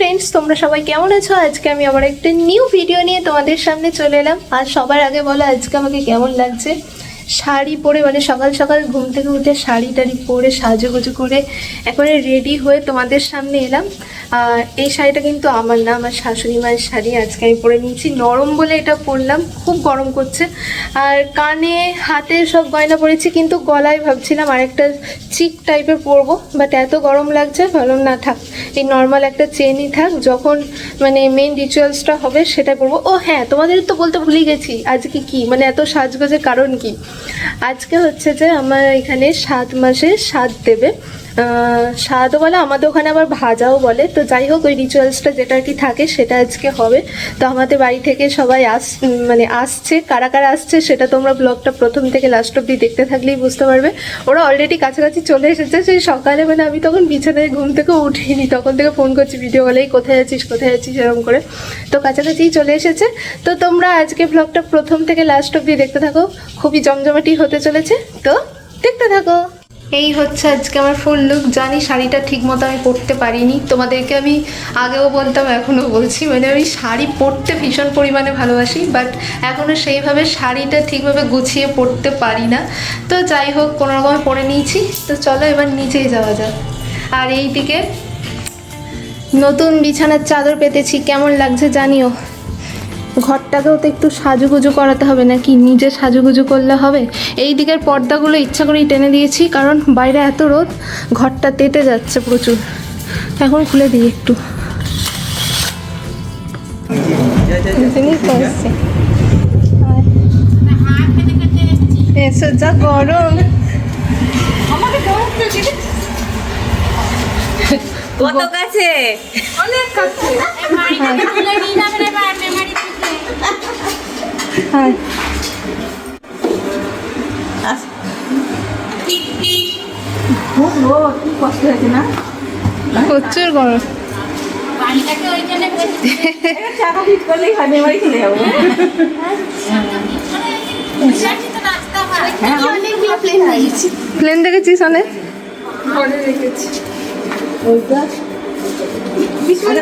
Friends তোমরা সবাই কেমন আছো? আজকে আমি আবার একটা নিউ ভিডিও নিয়ে তোমাদের সামনে চলে এলাম। আর সবার আগে বলো, আজকে আমাকে কেমন লাগছে? শাড়ি পরে মানে সকাল সকাল ঘুম থেকে উঠে শাড়ি টাড়ি পরে সাজুগুজু করে একবারে রেডি হয়ে তোমাদের সামনে এলাম। এই শাড়িটা কিন্তু আমার না, আমার শাশুড়ি মায়ের শাড়ি, আজকে আমি পরে নিয়েছি। নরম বলে এটা পরলাম, খুব গরম করছে। আর কানে, হাতে সব গয়না পরেছি, কিন্তু গলায় ভাবছিলাম আরেকটা চিক টাইপের পরবো বাট এত গরম লাগছে, ভাবলাম না থাক, এই নর্মাল একটা চেনই থাক, যখন মানে মেন রিচুয়ালসটা হবে সেটা করব ও হ্যাঁ তোমাদের তো বলতে ভুলে গেছি, আজকে কি? মানে এত সাজগোজের কারণ কি? আজকে হচ্ছে যে আমার এখানে সাত মাসে সাত দেবে। স্বাদও বলে, আমাদের ওখানে আবার ভাজাও বলে। তো যাই হোক, ওই রিচুয়ালসটা যেটা আর কি থাকে, সেটা আজকে হবে। তো আমাদের বাড়ি থেকে সবাই আস মানে আসছে। কারা কারা আসছে, সেটা তোমরা ব্লগটা প্রথম থেকে লাস্ট অব্দি দেখতে থাকলেই বুঝতে পারবে। ওরা অলরেডি কাছাকাছি চলে এসেছে, সেই সকালে মানে আমি তখন বিছানায় ঘুম থেকে উঠিনি। তখন থেকে ফোন করছি ভিডিও কলেই কোথায় আছিস কোথায় আছিস? এরকম করে। তো কাছাকাছিই চলে এসেছে। তো তোমরা আজকে ব্লগটা প্রথম থেকে লাস্ট অব্দি দেখতে থাকো। খুবই জমজমাটি হতে চলেছে। তো দেখতে থাকো। এই হচ্ছে আজকে আমার ফুল লুক জানি শাড়িটা ঠিক মতো আমি পরতে পারিনি। তোমাদেরকে আমি আগেও বলতাম, এখনও বলছি। মানে আমি শাড়ি পরতে ভীষণ পরিমাণে ভালোবাসি বাট এখনও সেইভাবে শাড়িটা ঠিকভাবে গুছিয়ে পরতে পারি না। তো যাই হোক, কোনো রকমে পরে নিয়েছি। তো চলো এবার নিচেই যাওয়া যাক। আর এই দিকে নতুন বিছানার চাদর পেতেছি। কেমন লাগছে জানিও? ঘরটাকেও তো একটু সাজুগুজু করাতে হবে নাকি? নিজে সাজুগুজু করলে হবে? এই দিকের পর্দাগুলো ইচ্ছা করেই টেনে দিয়েছি কারণ বাইরে এত রোদ ঘরটা তেতে যাচ্ছে প্রচুর। এখন খুলে দিই একটু। এসো যা গরম। কত কাছে? হ্যাঁ। খুব হ্যাঁ অনেকগুলো প্লেন দিয়েছি প্লেন দেখেছিস অনেক?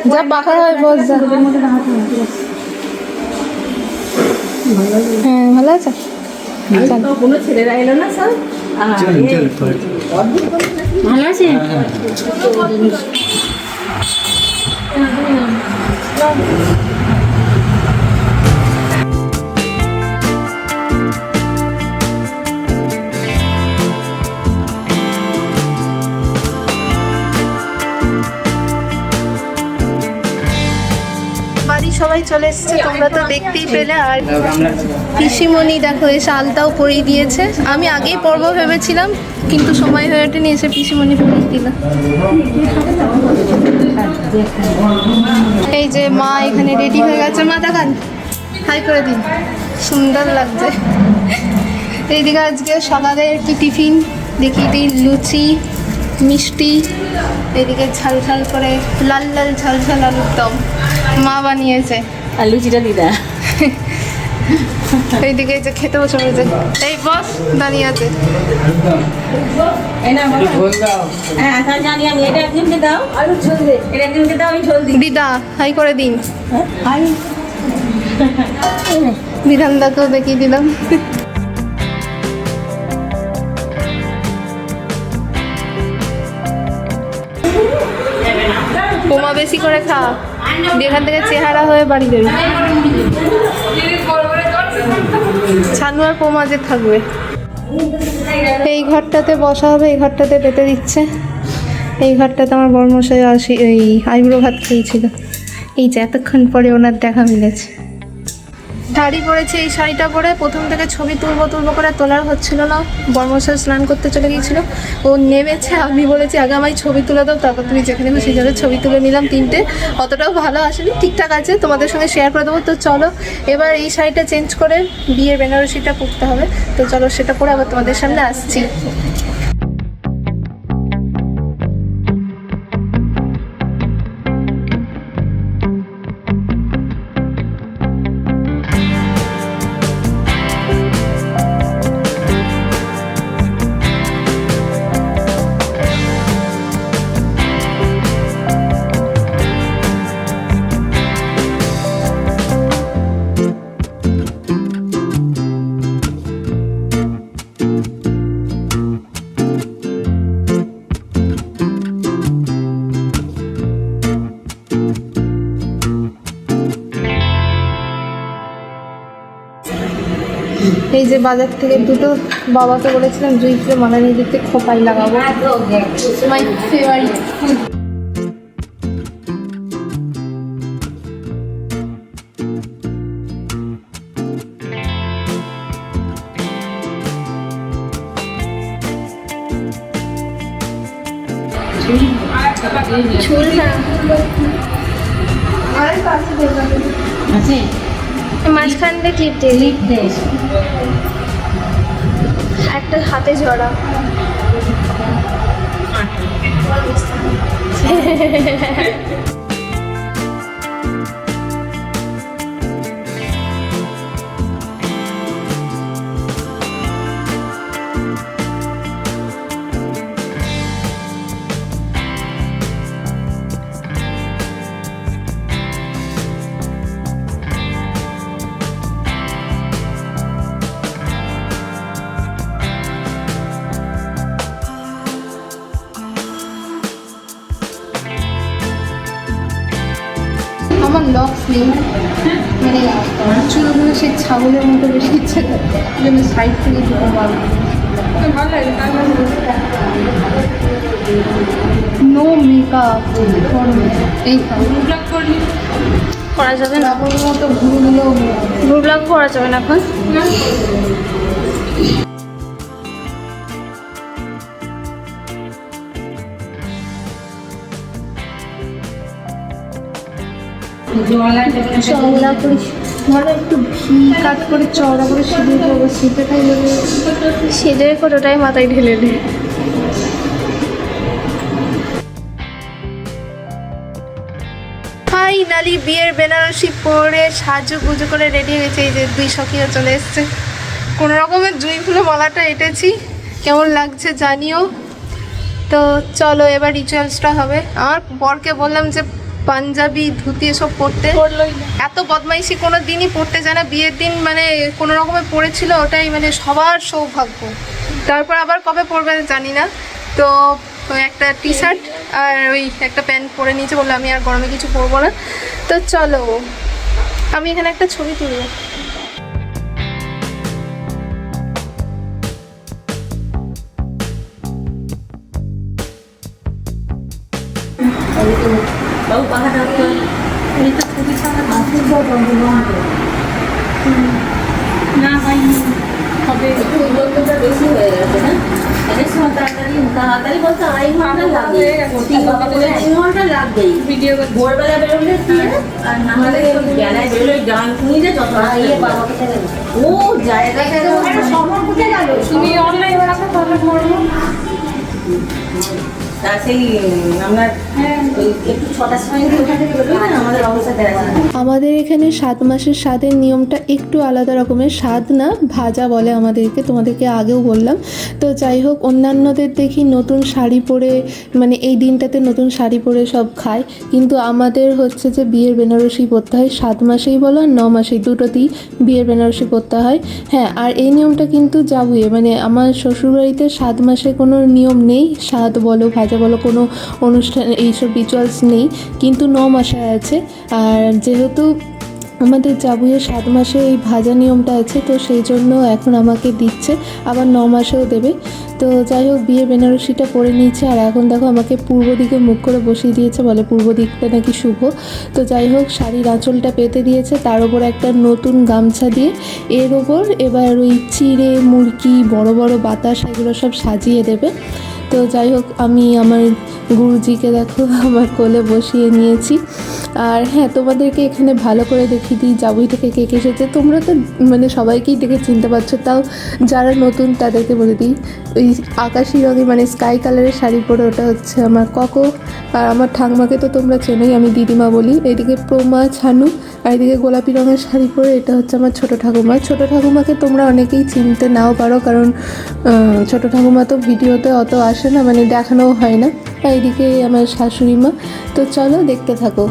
যা পাখা হয় বস যা। হ্যাঁ ভালো আছে। কোনো ছেলেরা এলো না স্যার ভালো আছে? বাড়ি সবাই চলে এসেছে তোমরা তো দেখতেই পেলে আর পিসিমণি দেখো এসে আলতাও পরিয়ে দিয়েছে। আমি আগেই পর্ব ভেবেছিলাম কিন্তু সময় হয়ে ওঠেনি এসে পিসিমণি পরিয়ে দিল। এই যে মা এখানে রেডি হয়ে গেছে। মা দেখান। হাই করে দিন। সুন্দর লাগছে। এইদিকে আজকে সকালে একটু টিফিন দেখি দিই লুচি মিষ্টি এদিকে ঝাল ঝাল করে লাল লাল ঝাল ঝাল আলুর দম। মা বানিয়েছে। আর লুচিটা দিদা। এইদিকে যে খেতে বসে পড়েছে এই বস দাঁড়িয়ে আছে। হ্যাঁ দিদা হাই করে দিন। দেখিয়ে দিলাম। পোমা বেশি করে খা। এখান থেকে চেহারা হয়ে বাড়ি যাবে। ছানু আর পোমা যে থাকবে। এই ঘরটাতে বসা হবে, এই ঘরটাতে পেতে দিচ্ছে। এই ঘরটাতে আমার বর্মশাই আসি, এই আইব্রো ভাত খেয়েছিল। এই যে এতক্ষণ পরে ওনার দেখা মিলেছে। শাড়ি পরেছে এই শাড়িটা পরে। প্রথম থেকে ছবি তুলবো তুলবো করে তোলার হচ্ছিল না। বর্মশাই স্নান করতে চলে গিয়েছিল। ও নেমেছে, আমি বলেছি, আগে আমায় ছবি তুলে দাও, তারপর তুমি যেখানে সেই জন্য ছবি তুলে নিলাম তিনটে। অতটাও ভালো আসেনি, ঠিকঠাক আছে, তোমাদের সঙ্গে শেয়ার করে দেবো। তো চলো, এবার এই শাড়িটা চেঞ্জ করে বিয়ের বেনারসিটা পরতে হবে। তো চলো, সেটা পরে আবার তোমাদের সামনে আসছি। এই যে বাজার থেকে দুটো বাবাকে বলেছিলাম জুই ফুলে মালা নিয়ে দিতে খোপাই লাগাবো। মাই ফেভারিট ফুড চুল না দিয়ে ক্লিপ দিয়ে ক্লিপ একটা হাতে জড়া। আমার লক্স নেই। মানে চুলগুলো সেই ছাগলের মতো বেশি ইচ্ছে করে। জন্য সাইড থেকে দুটো বার নো মেকআপ এই করা যাবে না। মতো ঘুরে দিলেও ব্লগ করা যাবে না এখন। চওড়া করে। ধরো একটু ভি কাট করে চওড়া করে সিঁদুর করব মানে সেজে করে মাথায় ঢেলে দে। ফাইনালি বিয়ের বেনারসি পরে সাজু গুজু করে রেডি হয়েছে, এই যে দুই সখীও চলে এসছে। কোনো রকমের জুই ফুলে মালাটা এঁটেছি। কেমন লাগছে জানিও। তো চলো, এবার রিচুয়ালসটা হবে। আমার বরকে বললাম যে পাঞ্জাবি ধুতি এসব পরতে। এত বদমাইশি কোনো দিনই পড়তে যায় না। বিয়ের দিন মানে কোনো রকমে পড়েছিল ওটাই মানে সবার সৌভাগ্য। তারপর আবার কবে পরবে জানি না। তো একটা টি শার্ট আর ওই একটা প্যান্ট পরে নিয়েছে বলল আমি আর গরমে কিছু পরবো না। তো চলো আমি এখানে একটা ছবি তুলবো। বাবু পাখা ডাক্তার এই তো খুবই না ভাই হবে। একটু বেশি হয়ে গেছে না এর তাড়াতাড়ি বলতে আড়াই ঘণ্টা লাগে তিন ঘণ্টা লাগবেই। ভোরবেলা বেরোলে কি আর না হলে বেলায় বেরোলে গান শুনিলে যত ইয়ে ও সময় তুমি অনলাইন আছে তাহলে আমাদের আমাদের এখানে সাত মাসের স্বাদের নিয়মটা একটু আলাদা রকমের। স্বাদ না, ভাজা বলে আমাদেরকে, তোমাদেরকে আগেও বললাম। তো যাই হোক, অন্যান্যদের দেখি নতুন শাড়ি পরে মানে এই দিনটাতে নতুন শাড়ি পরে সব খায়। কিন্তু আমাদের হচ্ছে যে বিয়ের বেনারসি পরতে হয়, সাত মাসেই বলো আর ন মাসেই, দুটোতেই বিয়ের বেনারসি পরতে হয়। হ্যাঁ আর এই নিয়মটা কিন্তু যাবুয়ে মানে আমার শ্বশুরবাড়িতে সাত মাসে কোনো নিয়ম নেই, স্বাদ বলো, ভাজা বলো কোনো অনুষ্ঠান, এইসব রিচুয়ালস নেই, কিন্তু ন মাসে আছে। আর যেহেতু আমাদের যাবুয়ে সাত মাসে এই ভাজা নিয়মটা আছে, তো সেই জন্য এখন আমাকে দিচ্ছে, আবার ন মাসেও দেবে। তো যাই হোক বিয়ে বেনারসিটা পরে নিয়েছে। আর এখন দেখো আমাকে পূর্ব দিকে মুখ করে বসিয়ে দিয়েছে, বলে পূর্ব দিকটা নাকি শুভ। তো যাই হোক, শাড়ির আঁচলটা পেতে দিয়েছে, তার উপর একটা নতুন গামছা দিয়ে। এর ওপর এবার ওই চিড়ে, মুরগি, বড় বড় বাতাস, এগুলো সব সাজিয়ে দেবে। তো যাই হোক, আমি আমার গুরুজিকে দেখো, আমার কোলে বসিয়ে নিয়েছি। আর হ্যাঁ তোমাদেরকে এখানে ভালো করে দেখিয়ে দিই, জাবুই থেকে কে কে এসেছে। তোমরা তো মানে সবাইকেই দেখে চিনতে পারছ, তাও যারা নতুন, তাদেরকে বলে দিই। ওই আকাশি রঙের মানে স্কাই কালারের শাড়ি পরে ওটা হচ্ছে আমার ককো। আর আমার ঠাকমাকে তো তোমরা চেনোই, আমি দিদিমা বলি। এদিকে প্রমা, ছানু, আর এদিকে গোলাপি রঙের শাড়ি পরে এটা হচ্ছে আমার ছোটো ঠাকুমা। ছোটো ঠাকুমাকে তোমরা অনেকেই চিনতে নাও পারো, কারণ ছোট ঠাকুমা তো ভিডিওতে অত আসে না মানে দেখানোও হয় না। আর এদিকে আমার শাশুড়ি মা তো চলো দেখতে থাকো।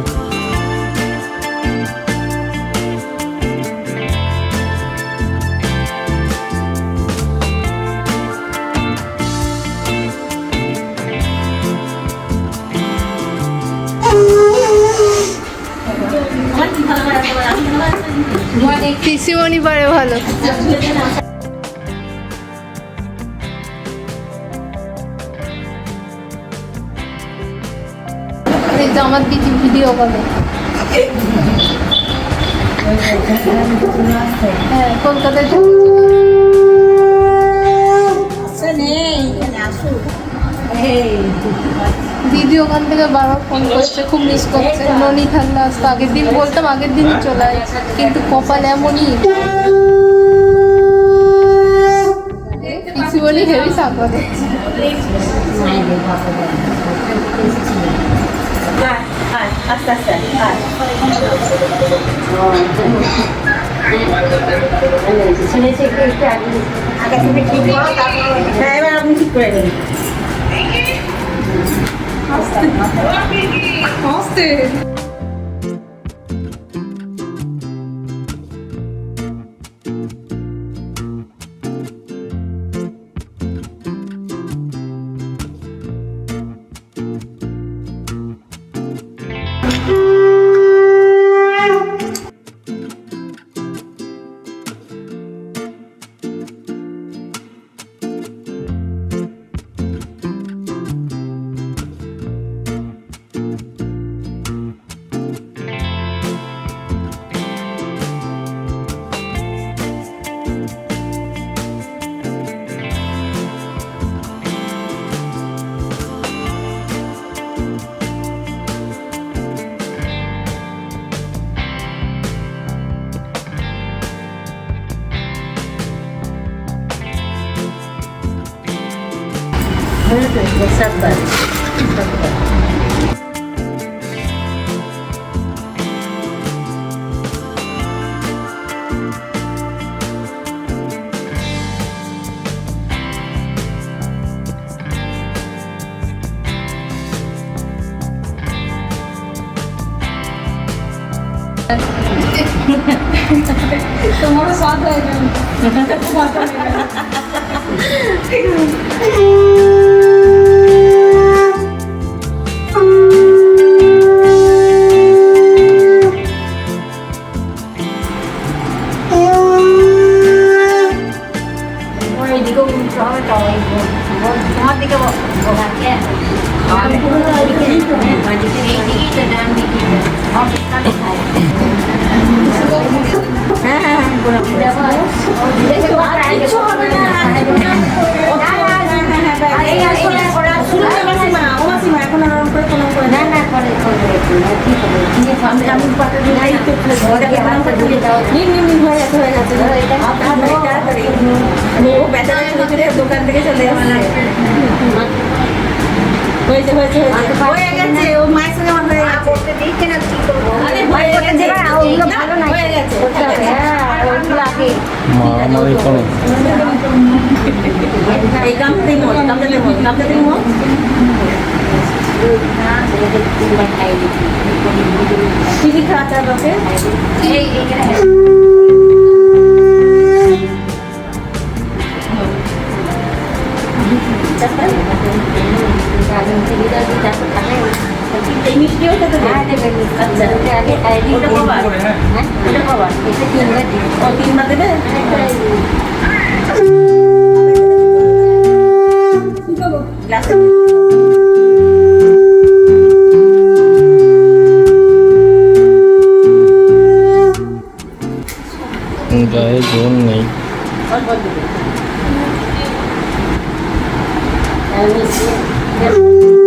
আমার দিদি ভিডিও করে হ্যাঁ কলকাতায় দিদি ওখান থেকে বারবার ফোন করছে খুব মিস করছে ননি থাকলে আসতো আগের দিন বলতাম আগের দিনই চলে কিন্তু কপাল এমনই বলি হেভি সাপোর্ট আস্তে আস্তে। হ্যাঁ এবার আপনি ঠিক করে নিন। সাতবার তোমারও স্বাদ হয়ে গেল তোমার নিন নিন নিন হয়ে গেছে হয়ে গেছে। ও বেচারা ছোট ছোট দোকান থেকে চলে আসছে হয়েছে হয়েছে হয়েছে। হয়ে গেছে ও মায়ের সঙ্গে আমার হয়ে গেছে। হয়ে হয়ে হ্যাঁ এই গামতে মোট গামতে মোট গামতে মোট কবার ও তিনবার দেবে গ্লাসে গায়ে জোর নেই। Thank অল্প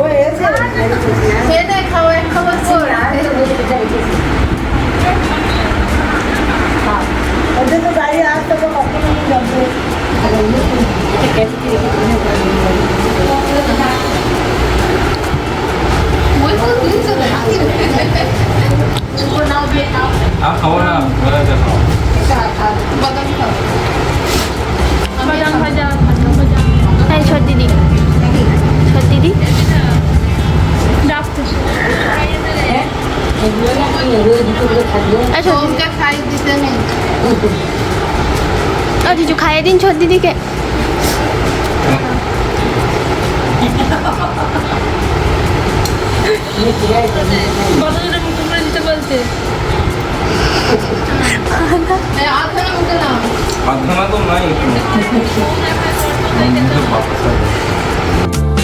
Where is it? আচ্ছা। খাই দিতে নেই। ও জিজু খাইয়ে দিন ছোট দিদিকে আধখানা তো নাই।